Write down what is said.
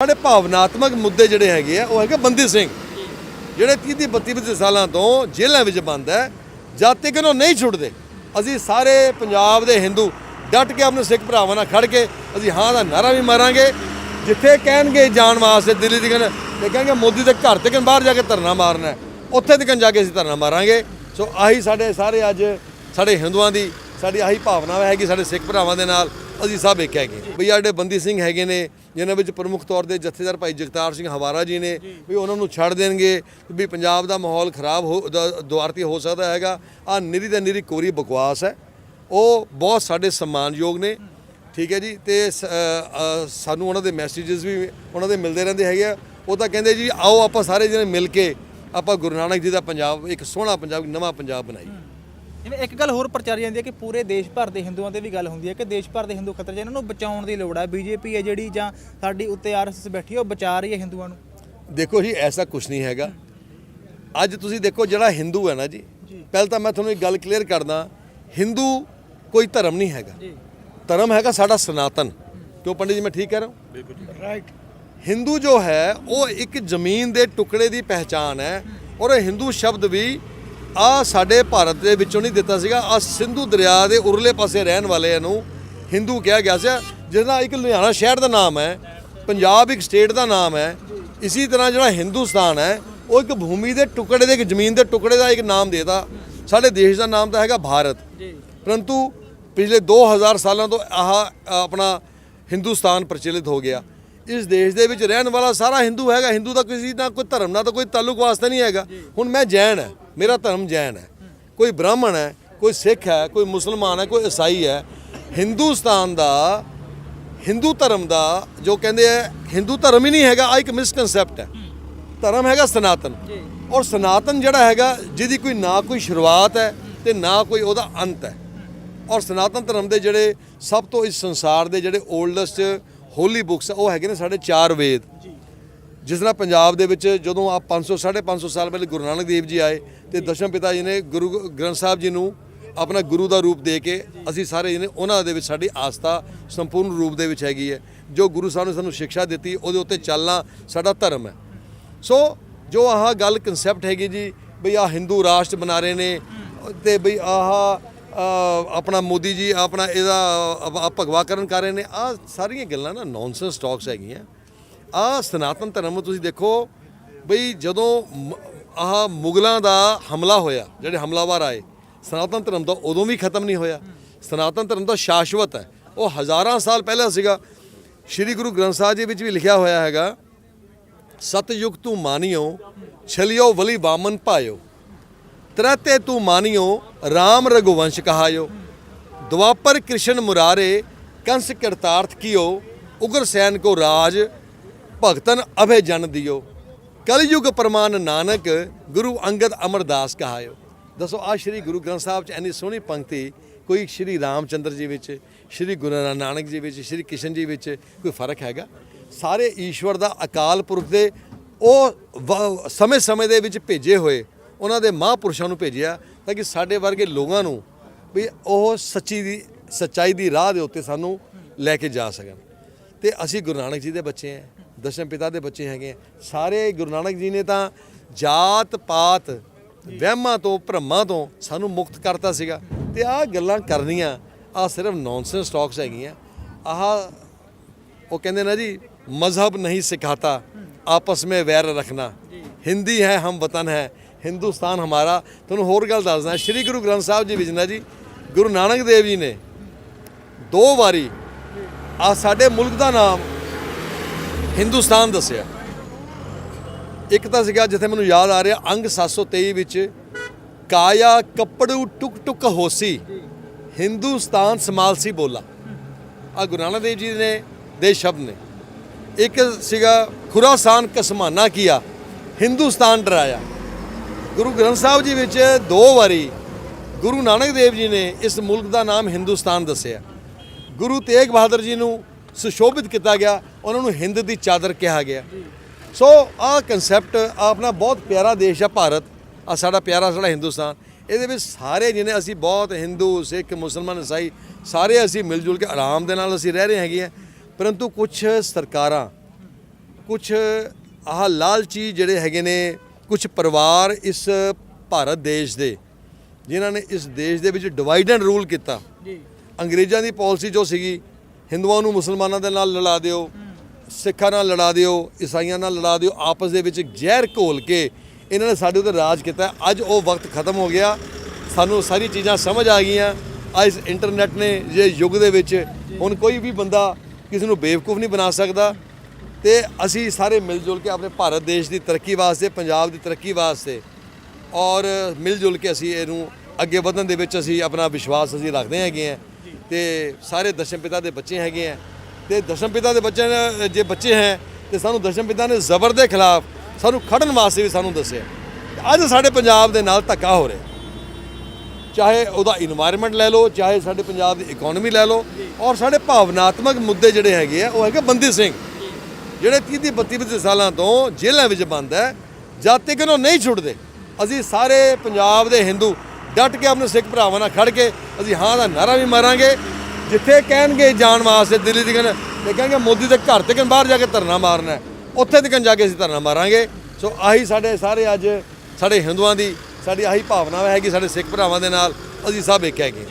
ਸਾਡੇ ਭਾਵਨਾਤਮਕ ਮੁੱਦੇ ਜਿਹੜੇ ਹੈਗੇ ਆ, ਉਹ ਹੈਗੇ ਬੰਦੀ ਸਿੰਘ। ਜਿਹੜੇ 30 ਦੀ 32 32 ਸਾਲਾਂ ਤੋਂ ਜੇਲ੍ਹਾਂ ਵਿੱਚ ਬੰਦ ਹੈ, ਜਦ ਤੱਕ ਉਹ ਨਹੀਂ ਛੁੱਟਦੇ, ਅਸੀਂ ਸਾਰੇ ਪੰਜਾਬ ਦੇ ਹਿੰਦੂ ਡਟ ਕੇ ਆਪਣੇ ਸਿੱਖ ਭਰਾਵਾਂ ਨਾਲ ਖੜ ਕੇ ਅਸੀਂ ਹਾਂ ਦਾ ਨਾਰਾ ਵੀ ਮਾਰਾਂਗੇ। ਜਿੱਥੇ ਕਹਿਣਗੇ ਜਾਣ ਵਾਸਤੇ ਦਿੱਲੀ ਦੀ ਕਹਿਣ ਤੇ ਕਹਿਣਗੇ ਮੋਦੀ ਦੇ ਘਰ ਤੱਕ ਬਾਹਰ ਜਾ ਕੇ ਧਰਨਾ ਮਾਰਨਾ ਉੱਥੇ ਤੱਕ ਜਾ ਕੇ ਅਸੀਂ ਧਰਨਾ ਮਾਰਾਂਗੇ। ਸੋ ਆਹੀ ਸਾਡੇ ਸਾਰੇ ਅੱਜ ਸਾਡੇ ਹਿੰਦੂਆਂ ਦੀ, ਸਾਡੀ ਆਹੀ ਭਾਵਨਾ ਹੈਗੀ ਸਾਡੇ ਸਿੱਖ ਭਰਾਵਾਂ ਦੇ ਨਾਲ, ਅਸੀਂ ਸਭ ਇੱਕ ਹੈਗੇ। ਬਈ ਸਾਡੇ ਬੰਦੀ ਸਿੰਘ ਹੈਗੇ ਨੇ ਜਿਨ੍ਹਾਂ ਵਿੱਚ ਪ੍ਰਮੁੱਖ ਤੌਰ ਤੇ ਜਥੇਦਾਰ ਭਾਈ ਜਗਤਾਰ ਸਿੰਘ ਹਵਾਰਾ ਜੀ ਨੇ ਵੀ ਉਹਨਾਂ ਨੂੰ ਛੱਡ ਦੇਣਗੇ ਵੀ ਪੰਜਾਬ ਦਾ ਮਾਹੌਲ ਖਰਾਬ ਹੋ ਦੁਆਰਤੀ ਹੋ ਸਕਦਾ ਹੈਗਾ। ਆ ਨਿਰੀ ਦਾ ਨਿਰੀ ਕੋਰੀ ਬਕਵਾਸ ਹੈ। ਉਹ ਬਹੁਤ ਸਾਡੇ ਸਨਮਾਨਯੋਗ ਨੇ। ਠੀਕ ਹੈ ਜੀ? ਤੇ ਸਾਨੂੰ ਉਹਨਾਂ ਦੇ ਮੈਸੇजेस ਵੀ ਉਹਨਾਂ ਦੇ ਮਿਲਦੇ ਰਹਿੰਦੇ ਹੈਗੇ ਆ। ਉਹ ਤਾਂ ਕਹਿੰਦੇ ਜੀ ਆਓ ਆਪਾਂ ਸਾਰੇ ਜਣੇ ਮਿਲ ਕੇ ਆਪਾਂ ਗੁਰੂ ਨਾਨਕ ਜੀ ਦਾ ਪੰਜਾਬ ਇੱਕ ਸੋਹਣਾ ਪੰਜਾਬ ਨਵਾਂ ਪੰਜਾਬ ਬਣਾਈਏ। ਜਿਵੇਂ ਇੱਕ ਗੱਲ ਹੋਰ ਪ੍ਰਚਾਰੀ ਜਾਂਦੀ ਹੈ ਕਿ ਪੂਰੇ ਦੇਸ਼ ਭਰ ਦੇ ਹਿੰਦੂਆਂ ਤੇ ਵੀ ਗੱਲ ਹੁੰਦੀ ਹੈ ਕਿ ਦੇਸ਼ ਭਰ ਦੇ ਹਿੰਦੂ ਖਤਰੇ 'ਚ ਇਹਨਾਂ ਨੂੰ ਬਚਾਉਣ ਦੀ ਲੋੜ ਹੈ। ਬੀਜੇਪੀ ਹੈ ਜਿਹੜੀ ਜਾਂ ਸਾਡੀ ਉੱਤੇ ਆਰਐਸਐਸ ਬੈਠੀ ਹੈ ਉਹ ਬਚਾ ਰਹੀ ਹੈ ਹਿੰਦੂਆਂ ਨੂੰ। ਦੇਖੋ ਜੀ ਐਸਾ ਕੁਝ ਨਹੀਂ ਹੈਗਾ। ਅੱਜ ਤੁਸੀਂ ਦੇਖੋ ਜਿਹੜਾ ਹਿੰਦੂ ਹੈ ਨਾ ਜੀ ਪਹਿਲਾਂ ਤਾਂ ਮੈਂ ਤੁਹਾਨੂੰ ਇੱਕ ਗੱਲ ਕਲੀਅਰ ਕਰਦਾ ਹਿੰਦੂ ਕੋਈ ਧਰਮ ਨਹੀਂ ਹੈਗਾ। ਧਰਮ ਹੈਗਾ ਸਾਡਾ ਸਨਾਤਨ। ਕਿਉਂ ਪੰਡਿਤ ਜੀ ਮੈਂ ਠੀਕ ਕਹਿ ਰਿਹਾ ਹਾਂ? ਰਾਈਟ ਹਿੰਦੂ ਜੋ ਹੈ ਉਹ ਇੱਕ ਜ਼ਮੀਨ ਦੇ ਟੁਕੜੇ ਦੀ ਪਹਿਚਾਨ ਹੈ ਔਰ ਇਹ ਹਿੰਦੂ ਸ਼ਬਦ ਵੀ ਆ ਸਾਡੇ ਭਾਰਤ ਦੇ ਵਿੱਚੋਂ ਨਹੀਂ ਦਿੱਤਾ ਸੀਗਾ, ਆ ਸਿੰਧੂ ਦਰਿਆ ਦੇ ਉਰਲੇ ਪਾਸੇ ਰਹਿਣ ਵਾਲਿਆਂ ਨੂੰ ਹਿੰਦੂ ਕਿਹਾ ਗਿਆ ਸੀ। ਜਿਸਦਾ ਇੱਕ ਲੁਧਿਆਣਾ ਸ਼ਹਿਰ ਦਾ ਨਾਮ ਹੈ, ਪੰਜਾਬ ਇੱਕ ਸਟੇਟ ਦਾ ਨਾਮ ਹੈ, ਇਸੇ ਤਰ੍ਹਾਂ ਜਿਹੜਾ ਹਿੰਦੁਸਤਾਨ ਹੈ, ਉਹ ਇੱਕ ਭੂਮੀ ਦੇ ਟੁਕੜੇ ਦੇ ਇੱਕ ਜ਼ਮੀਨ ਦੇ ਟੁਕੜੇ ਦਾ ਇੱਕ ਨਾਮ ਦੇਤਾ। ਸਾਡੇ ਦੇਸ਼ ਦਾ ਨਾਮ ਤਾਂ ਹੈਗਾ ਭਾਰਤ। ਪਰੰਤੂ ਪਿਛਲੇ 2000 ਸਾਲਾਂ ਤੋਂ ਆਹ ਆਪਣਾ ਹਿੰਦੁਸਤਾਨ ਪ੍ਰਚਲਿਤ ਹੋ ਗਿਆ। ਇਸ ਦੇਸ਼ ਦੇ ਵਿੱਚ ਰਹਿਣ ਵਾਲਾ ਸਾਰਾ ਹਿੰਦੂ ਹੈਗਾ। ਹਿੰਦੂ ਦਾ ਕਿਸੇ ਨਾਲ ਕੋਈ ਧਰਮ ਨਾਲ ਤਾਂ ਕੋਈ ਤਾਲੁਕ ਵਾਸਤਾ ਨਹੀਂ ਹੈਗਾ। ਹੁਣ ਮੈਂ ਜੈਨ ਹਾਂ। ਮੇਰਾ ਧਰਮ ਜੈਨ ਹੈ। ਕੋਈ ਬ੍ਰਾਹਮਣ ਹੈ ਕੋਈ ਸਿੱਖ ਹੈ ਕੋਈ ਮੁਸਲਮਾਨ ਹੈ ਕੋਈ ਈਸਾਈ ਹੈ ਹਿੰਦੁਸਤਾਨ ਦਾ ਹਿੰਦੂ ਧਰਮ ਦਾ ਜੋ ਕਹਿੰਦੇ ਆ ਹਿੰਦੂ ਧਰਮ ਹੀ ਨਹੀਂ ਹੈਗਾ ਆ ਇੱਕ ਮਿਸਕਨਸੈਪਟ ਹੈ। ਧਰਮ ਹੈਗਾ ਸਨਾਤਨ। ਔਰ ਸਨਾਤਨ ਜਿਹੜਾ ਹੈਗਾ ਜਿਹਦੀ ਕੋਈ ਨਾ ਕੋਈ ਸ਼ੁਰੂਆਤ ਹੈ ਤੇ ਨਾ ਕੋਈ ਉਹਦਾ ਅੰਤ ਹੈ। ਔਰ ਸਨਾਤਨ ਧਰਮ ਦੇ ਜਿਹੜੇ ਸਭ ਤੋਂ ਇਸ ਸੰਸਾਰ ਦੇ ਜਿਹੜੇ 올ਡੈਸਟ ਹੋਲੀ ਬੁੱਕਸ ਉਹ ਹੈਗੇ ਨੇ ਸਾਡੇ ਚਾਰ ਵੇਦ। ਜਿਸ ਤਰ੍ਹਾਂ ਪੰਜਾਬ ਦੇ ਵਿੱਚ ਜਦੋਂ ਆ 500 550 ਸਾਲ ਪਹਿਲੇ ਗੁਰੂ ਨਾਨਕ ਦੇਵ ਜੀ ਆਏ ਤੇ ਦਸ਼ਮ ਪਿਤਾ ਜੀ ਨੇ ਗੁਰੂ ਗ੍ਰੰਥ ਸਾਹਿਬ ਜੀ ਨੂੰ ਆਪਣਾ ਗੁਰੂ ਦਾ ਰੂਪ ਦੇ ਕੇ ਅਸੀਂ ਸਾਰੇ ਜਿਹਨੇ ਉਹਨਾਂ ਦੇ ਵਿੱਚ ਸਾਡੀ ਆਸਥਾ ਸੰਪੂਰਨ ਰੂਪ ਦੇ ਵਿੱਚ ਹੈਗੀ ਹੈ। ਜੋ ਗੁਰੂ ਸਾਹਿਬ ਨੇ ਸਾਨੂੰ ਸਿੱਖਿਆ ਦਿੱਤੀ, ਉਹਦੇ ਉੱਤੇ ਚੱਲਣਾ ਸਾਡਾ ਧਰਮ ਹੈ। ਸੋ ਜੋ ਆਹ ਗੱਲ ਕਨਸੈਪਟ ਹੈਗੀ ਜੀ, ਬਈ ਆ ਹਿੰਦੂ ਰਾਸ਼ਟਰ ਬਣਾ ਰਹੇ ਨੇ, ਤੇ ਬਈ ਆਹ ਆਪਣਾ ਮੋਦੀ ਜੀ ਆਪਣਾ ਇਹਦਾ ਆ ਭਗਵਾਕਰਨ ਕਰ ਰਹੇ ਨੇ ਆ ਸਾਰੀਆਂ ਗੱਲਾਂ ਨਾ ਨੌਨਸੈਂਸ ਟਾਕਸ ਹੈਗੀਆਂ। ਆ ਸਨਾਤਨ ਧਰਮ ਨੂੰ ਤੁਸੀਂ ਦੇਖੋ ਬਈ ਜਦੋਂ ਮ- ਆਹ ਮੁਗਲਾਂ ਦਾ ਹਮਲਾ ਹੋਇਆ, ਜਿਹੜੇ ਹਮਲਾਵਰ ਆਏ, ਸਨਾਤਨ ਧਰਮ ਤਾਂ ਉਦੋਂ ਵੀ ਖਤਮ ਨਹੀਂ ਹੋਇਆ। ਸਨਾਤਨ ਧਰਮ ਤਾਂ ਸ਼ਾਸ਼ਵਤ ਹੈ। ਉਹ ਹਜ਼ਾਰਾਂ ਸਾਲ ਪਹਿਲਾਂ ਸੀਗਾ। ਸ੍ਰੀ ਗੁਰੂ ਗ੍ਰੰਥ ਸਾਹਿਬ ਜੀ ਵਿੱਚ ਵੀ ਲਿਖਿਆ ਹੋਇਆ ਹੈਗਾ, ਸਤਯੁਗ ਤੂੰ ਮਾਨਿਓ, ਛਲਿਓ ਵਲੀ ਬਾਮਨ ਪਾਇਓ। ਤਰਤੇ ਤੂੰ ਮਾਨਿਓ RAM ਰਘੁਵੰਸ਼ ਕਹਾਇਓ। ਦਵਾਪਰ ਕ੍ਰਿਸ਼ਨ ਮੁਰਾਰੇ, ਕੰਸ ਕਰਤਾਰਥ ਕੀਓ, ਉਗਰ ਸੈਨ ਕੋ ਰਾਜ ਭਗਤਨ ਅਭੇ ਜਨ ਦਿਓ। ਕਲਯੁਗ ਪ੍ਰਮਾਨ ਨਾਨਕ ਗੁਰੂ ਅੰਗਦ ਅਮਰਦਾਸ ਕਹਾਇਓ। ਦੱਸੋ ਆ ਸ਼੍ਰੀ ਗੁਰੂ ਗ੍ਰੰਥ ਸਾਹਿਬ ਚ ਐਨੀ ਸੋਹਣੀ ਪੰਕਤੀ ਕੋਈ ਸ਼੍ਰੀ ਰਾਮਚੰਦਰ ਜੀ ਵਿੱਚ, ਸ਼੍ਰੀ ਗੁਰੂ ਨਾਨਕ ਜੀ ਵਿੱਚ, ਸ਼੍ਰੀ ਕਿਸ਼ਨ ਜੀ ਵਿੱਚ ਕੋਈ ਫ਼ਰਕ ਹੈਗਾ? ਸਾਰੇ ਈਸ਼ਵਰ ਦਾ ਅਕਾਲ ਪੁਰਖ ਦੇ ਉਹ ਸਮੇਂ-ਸਮੇਂ ਦੇ ਵਿੱਚ ਭੇਜੇ ਹੋਏ, ਉਹਨਾਂ ਦੇ ਮਹਾਂਪੁਰਸ਼ਾਂ ਨੂੰ ਭੇਜਿਆ ਤਾਂ ਕਿ ਸਾਡੇ ਵਰਗੇ ਲੋਕਾਂ ਨੂੰ ਵੀ ਉਹ ਸੱਚੀ ਦੀ, ਸੱਚਾਈ ਦੀ ਰਾਹ ਦੇ ਉੱਤੇ ਸਾਨੂੰ ਲੈ ਕੇ ਜਾ ਸਕਣ। ਤੇ ਅਸੀਂ ਗੁਰੂ ਨਾਨਕ ਜੀ ਦੇ ਬੱਚੇ ਹਾਂ ਦਸ਼ਮ ਪਿਤਾ ਦੇ ਬੱਚੇ ਹੈਗੇ ਹਾਂ। ਸਾਰੇ ਗੁਰੂ ਨਾਨਕ ਜੀ ਨੇ ਤਾਂ ਜਾਤ ਪਾਤ, ਵਹਿਮਾਂ ਤੋਂ, ਭਰਮਾਂ ਤੋਂ ਸਾਨੂੰ ਮੁਕਤ ਕਰਤਾ ਸੀਗਾ। ਤੇ ਆਹ ਗੱਲਾਂ ਕਰਨੀਆਂ ਆ ਸਿਰਫ ਨੌਨਸੈਂਸ ਟਾਕਸ ਹੈਗੀਆਂ। ਆਹ ਉਹ ਕਹਿੰਦੇ ਨਾ ਜੀ, ਮਜ਼ਹਬ ਨਹੀਂ ਸਿਖਾਤਾ, ਆਪਸ ਵਿੱਚ ਵੈਰ ਰੱਖਣਾ। ਹਿੰਦੀ ਹੈ, ਹਮ ਵਤਨ ਹੈ, ਹਿੰਦੁਸਤਾਨ ਹਮਾਰਾ। ਤੁਹਾਨੂੰ ਹੋਰ ਗੱਲ ਦੱਸਦਾ, ਸ਼੍ਰੀ ਗੁਰੂ ਗ੍ਰੰਥ ਸਾਹਿਬ ਜੀ ਵਿੱਚ ਨਾ ਜੀ, ਗੁਰੂ ਨਾਨਕ ਦੇਵ ਜੀ ਨੇ ਦੋ ਵਾਰੀ ਆ ਸਾਡੇ ਮੁਲਕ ਦਾ ਨਾਮ ਹਿੰਦੁਸਤਾਨ ਦੱਸਿਆ। ਇੱਕ ਤਾਂ ਸੀਗਾ ਜਿੱਥੇ ਮੈਨੂੰ ਯਾਦ ਆ ਰਿਹਾ, ਅੰਗ 723 ਵਿੱਚ ਕਾਇਆ ਕੱਪੜੂ ਟੁਕ ਟੁਕ ਹੋਸੀ, ਹਿੰਦੁਸਤਾਨ ਸਮਾਲਸੀ ਬੋਲਾ। ਆ ਗੁਰੂ ਨਾਨਕ ਦੇਵ ਜੀ ਨੇ, ਦੇ ਸ਼ਬਦ ਨੇ। ਇੱਕ ਸੀਗਾ ਖੁਰਾਸਾਨ ਕਸਮਾਨਾ ਕੀਆ, ਹਿੰਦੁਸਤਾਨ ਡਰਾਇਆ। ਗੁਰੂ ਗ੍ਰੰਥ ਸਾਹਿਬ ਜੀ ਵਿੱਚ ਦੋ ਵਾਰੀ ਗੁਰੂ ਨਾਨਕ ਦੇਵ ਜੀ ਨੇ ਇਸ ਮੁਲਕ ਦਾ ਨਾਮ ਹਿੰਦੁਸਤਾਨ ਦੱਸਿਆ। ਗੁਰੂ ਤੇਗ ਬਹਾਦਰ ਜੀ ਨੂੰ ਸੁਸ਼ੋਭਿਤ ਕੀਤਾ ਗਿਆ ਉਹਨਾਂ ਨੂੰ ਹਿੰਦ ਦੀ ਚਾਦਰ ਕਿਹਾ ਗਿਆ। ਸੋ ਆਹ ਕਨਸੈਪਟ ਆਪਣਾ ਬਹੁਤ ਪਿਆਰਾ ਦੇਸ਼ ਆ ਭਾਰਤ ਆ ਸਾਡਾ ਪਿਆਰਾ ਸਾਡਾ ਹਿੰਦੁਸਤਾਨ। ਇਹਦੇ ਵਿੱਚ ਸਾਰੇ ਜਿਹਨੇ ਅਸੀਂ ਬਹੁਤ ਹਿੰਦੂ ਸਿੱਖ ਮੁਸਲਮਾਨ ਈਸਾਈ ਸਾਰੇ ਅਸੀਂ ਮਿਲ ਜੁਲ ਕੇ ਆਰਾਮ ਦੇ ਨਾਲ ਅਸੀਂ ਰਹਿ ਰਹੇ ਹੈਗੇ ਆ ਪਰੰਤੂ ਕੁਝ ਸਰਕਾਰਾਂ ਕੁਝ ਆਹ ਲਾਲਚੀ ਜਿਹੜੇ ਹੈਗੇ ਨੇ ਕੁਝ ਪਰਿਵਾਰ ਇਸ ਭਾਰਤ ਦੇਸ਼ ਦੇ ਜਿਨ੍ਹਾਂ ਨੇ ਇਸ ਦੇਸ਼ ਦੇ ਵਿੱਚ ਡਿਵਾਈਡ ਐਂਡ ਰੂਲ ਕੀਤਾ। ਜੀ। ਅੰਗਰੇਜ਼ਾਂ ਦੀ ਪਾਲਿਸੀ ਜੋ ਸੀਗੀ ਹਿੰਦੂਆਂ ਨੂੰ ਮੁਸਲਮਾਨਾਂ ਦੇ ਨਾਲ ਲੜਾ ਦਿਓ, ਸਿੱਖਾਂ ਨਾਲ ਲੜਾ ਦਿਓ, ਈਸਾਈਆਂ ਨਾਲ ਲੜਾ ਦਿਓ, ਆਪਸ ਦੇ ਵਿੱਚ ਜ਼ਹਿਰ ਘੋਲ ਕੇ ਇਹਨਾਂ ਨੇ ਸਾਡੇ ਉੱਤੇ ਰਾਜ ਕੀਤਾ। ਅੱਜ ਉਹ ਵਕਤ ਖਤਮ ਹੋ ਗਿਆ। ਸਾਨੂੰ ਸਾਰੀ ਚੀਜ਼ਾਂ ਸਮਝ ਆ ਗਈਆਂ। ਅੱਜ ਇਸ ਇੰਟਰਨੈਟ ਨੇ ਜੇ ਯੁੱਗ ਦੇ ਵਿੱਚ ਹੁਣ ਕੋਈ ਵੀ ਬੰਦਾ ਕਿਸੇ ਨੂੰ ਬੇਵਕੂਫ ਨਹੀਂ ਬਣਾ ਸਕਦਾ। ਤੇ ਅਸੀਂ ਸਾਰੇ ਮਿਲ ਜੁਲ ਕੇ ਆਪਣੇ ਭਾਰਤ ਦੇਸ਼ ਦੀ ਤਰੱਕੀ ਵਾਸਤੇ, ਪੰਜਾਬ ਦੀ ਤਰੱਕੀ ਵਾਸਤੇ ਔਰ ਮਿਲ ਜੁਲ ਕੇ ਅਸੀਂ ਇਹਨੂੰ ਅੱਗੇ ਵਧਣ ਦੇ ਵਿੱਚ ਅਸੀਂ ਆਪਣਾ ਵਿਸ਼ਵਾਸ ਅਸੀਂ ਰੱਖਦੇ ਹੈਗੇ ਆ ਤੇ ਸਾਰੇ ਦਸ਼ਮ ਪਿਤਾ ਦੇ ਬੱਚੇ ਹੈਗੇ ਆ। ਤੇ ਦਸ਼ਮ ਪਿਤਾ ਦੇ ਬੱਚੇ ਜੇ ਬੱਚੇ ਹੈ, ਤੇ ਸਾਨੂੰ ਦਸ਼ਮ ਪਿਤਾ ਨੇ ਜ਼ਬਰ ਦੇ ਖਿਲਾਫ ਸਾਨੂੰ ਖੜਨ ਵਾਸਤੇ ਵੀ ਸਾਨੂੰ ਦੱਸਿਆ। ਅੱਜ ਸਾਡੇ ਪੰਜਾਬ ਦੇ ਨਾਲ ਧੱਕਾ ਹੋ ਰਿਹਾ। ਚਾਹੇ ਉਹਦਾ এনवायरमेंट ਲੈ ਲਓ, ਚਾਹੇ ਸਾਡੇ ਪੰਜਾਬ ਦੀ ਇਕਨੋਮੀ ਲੈ ਲਓ, ਔਰ ਸਾਡੇ ਭਾਵਨਾਤਮਕ ਮੁੱਦੇ ਜਿਹੜੇ ਹੈਗੇ ਆ, ਉਹ ਹੈਗੇ ਬੰਦੀ ਸਿੰਘ। ਜਿਹੜੇ 30 ਦੀ 32 32 ਸਾਲਾਂ ਤੋਂ ਜੇਲ੍ਹਾਂ ਵਿੱਚ ਬੰਦ ਹੈ ਜਾਤੀ ਤੱਕ ਨਹੀਂ ਛੁੱਟਦੇ, ਅਸੀਂ ਸਾਰੇ ਪੰਜਾਬ ਦੇ ਹਿੰਦੂ ਡਟ ਕੇ ਆਪਣੇ ਸਿੱਖ ਭਰਾਵਾਂ ਨਾਲ ਖੜ ਕੇ ਅਸੀਂ ਹਾਂ ਦਾ ਨਾਰਾ ਵੀ ਮਾਰਾਂਗੇ। ਜਿੱਥੇ ਕਹਿਣਗੇ ਜਾਣ ਵਾਸਤੇ ਦਿੱਲੀ ਦੀ ਤੱਕ ਤੇ ਕਹਿੰਗੇ ਮੋਦੀ ਦੇ ਘਰ ਤੱਕ ਬਾਹਰ ਜਾ ਕੇ ਧਰਨਾ ਮਾਰਨਾ ਉੱਥੇ ਤੱਕ ਜਾ ਕੇ ਅਸੀਂ ਧਰਨਾ ਮਾਰਾਂਗੇ। ਸੋ ਆਹੀ ਸਾਡੇ ਸਾਰੇ ਅੱਜ ਸਾਡੇ ਹਿੰਦੂਆਂ ਦੀ ਸਾਡੀ ਆਹੀ ਭਾਵਨਾ ਹੈਗੀ ਸਾਡੇ ਸਿੱਖ ਭਰਾਵਾਂ ਦੇ ਨਾਲ। ਅਸੀਂ ਸਭ ਇੱਕ ਹੈਗੇ।